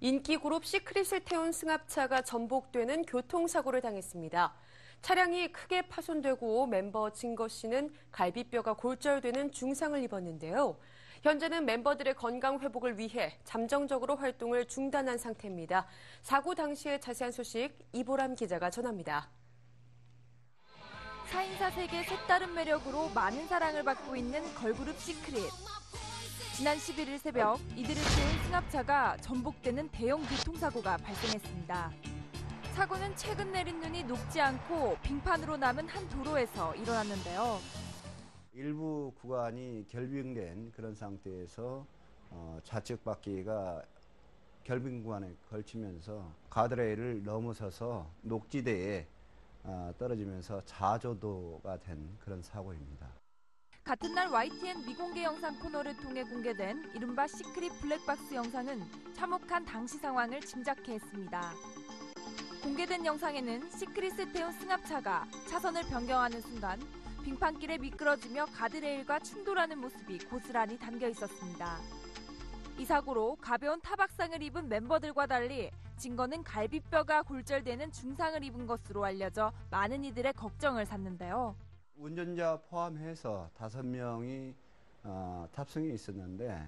인기 그룹 시크릿을 태운 승합차가 전복되는 교통사고를 당했습니다. 차량이 크게 파손되고 멤버 진거 씨는 갈비뼈가 골절되는 중상을 입었는데요. 현재는 멤버들의 건강 회복을 위해 잠정적으로 활동을 중단한 상태입니다. 사고 당시의 자세한 소식 이보람 기자가 전합니다. 사인사 세계 색다른 매력으로 많은 사랑을 받고 있는 걸그룹 시크릿. 지난 11일 새벽 이들을 태운 승합차가 전복되는 대형 교통사고가 발생했습니다. 사고는 최근 내린 눈이 녹지 않고 빙판으로 남은 한 도로에서 일어났는데요. 일부 구간이 결빙된 그런 상태에서 어, 좌측 바퀴가 결빙 구간에 걸치면서 가드레일을 넘어서서 녹지대에 어, 떨어지면서 자조도가 된 그런 사고입니다. 같은 날 YTN 미공개 영상 코너를 통해 공개된 이른바 시크릿 블랙박스 영상은 참혹한 당시 상황을 짐작케 했습니다. 공개된 영상에는 시크릿을 태운 승합차가 차선을 변경하는 순간 빙판길에 미끄러지며 가드레일과 충돌하는 모습이 고스란히 담겨 있었습니다. 이 사고로 가벼운 타박상을 입은 멤버들과 달리 진거는 갈비뼈가 골절되는 중상을 입은 것으로 알려져 많은 이들의 걱정을 샀는데요. 운전자 포함해서 다섯 명이 어, 탑승해 있었는데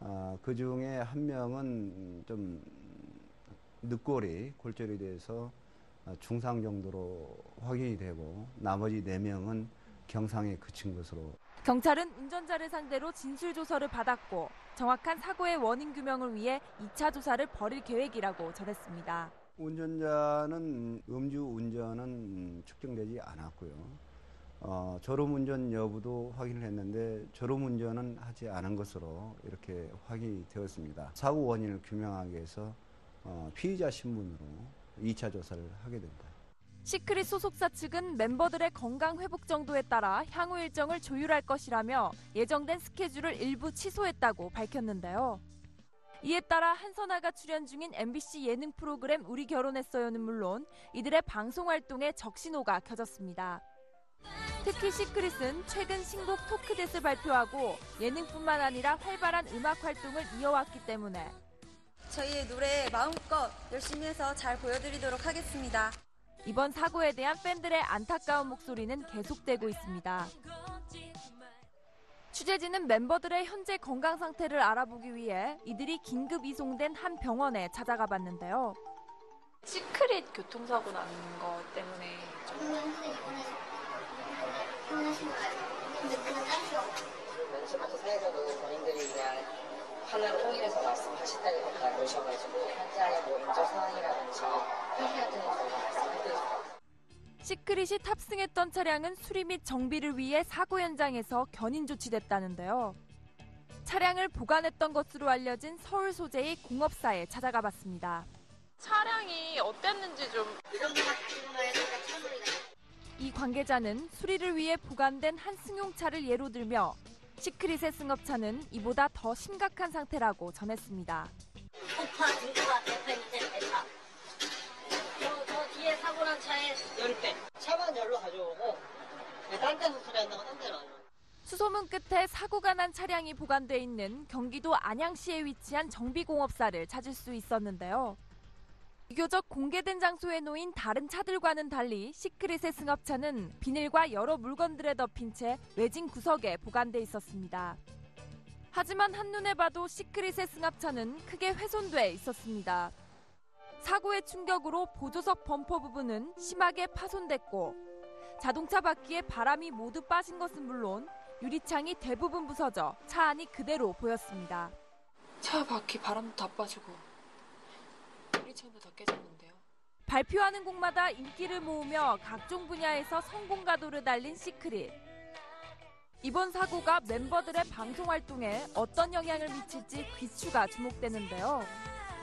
어, 그 중에 한 명은 좀 늑골이 골절이 돼서 어, 중상 정도로 확인이 되고 나머지 네 명은 경상에 그친 것으로 경찰은 운전자를 상대로 진술 조서를 받았고 정확한 사고의 원인 규명을 위해 2차 조사를 벌일 계획이라고 전했습니다. 운전자는 음주 운전은 측정되지 않았고요. 어, 졸음운전 여부도 확인을 했는데 졸음운전은 하지 않은 것으로 이렇게 확인이 되었습니다. 사고 원인을 규명하기 위해서 어, 피의자 신분으로 2차 조사를 하게 됩니다. 시크릿 소속사 측은 멤버들의 건강 회복 정도에 따라 향후 일정을 조율할 것이라며 예정된 스케줄을 일부 취소했다고 밝혔는데요. 이에 따라 한선아가 출연 중인 MBC 예능 프로그램 우리 결혼했어요는 물론 이들의 방송 활동에 적신호가 켜졌습니다. 특히 시크릿은 최근 신곡 토크댓을 발표하고 예능뿐만 아니라 활발한 음악 활동을 이어왔기 때문에 저희의 노래 마음껏 열심히 해서 잘 보여드리도록 하겠습니다. 이번 사고에 대한 팬들의 안타까운 목소리는 계속되고 있습니다. 취재진은 멤버들의 현재 건강 상태를 알아보기 위해 이들이 긴급 이송된 한 병원에 찾아가 봤는데요. 시크릿 교통사고 난거 때문에 좀 시크릿이 탑승했던 차량은 수리 및 정비를 위해 사고 현장에서 견인 조치됐다는데요. 차량을 보관했던 것으로 알려진 서울 소재의 공업사에 찾아가 봤습니다. 차량이 어땠는지 좀 이 관계자는 수리를 위해 보관된 한 승용차를 예로 들며 시크릿의 승합차는 이보다 더 심각한 상태라고 전했습니다. 폭파 증거가 대표된 대차. 저, 저 뒤에 사고 난 차에 10배. 차만 열로 가져오고 딴 데서 수리한다고 딴 데로 가져오고 수소문 끝에 사고가 난 차량이 보관돼 있는 경기도 안양시에 위치한 정비공업사를 찾을 수 있었는데요. 비교적 공개된 장소에 놓인 다른 차들과는 달리 시크릿의 승합차는 비닐과 여러 물건들에 덮인 채 외진 구석에 보관돼 있었습니다. 하지만 한눈에 봐도 시크릿의 승합차는 크게 훼손돼 있었습니다. 사고의 충격으로 보조석 범퍼 부분은 심하게 파손됐고 자동차 바퀴에 바람이 모두 빠진 것은 물론 유리창이 대부분 부서져 차 안이 그대로 보였습니다. 차 바퀴 바람도 다 빠지고 다 깨졌는데요. 발표하는 곡마다 인기를 모으며 각종 분야에서 성공 가도를 달린 시크릿. 이번 사고가 멤버들의 방송 활동에 어떤 영향을 미칠지 귀추가 주목되는데요.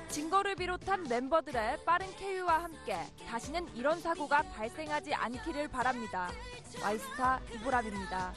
증거를 비롯한 멤버들의 빠른 쾌유와 함께 다시는 이런 사고가 발생하지 않기를 바랍니다. 와이스타 이보람입니다.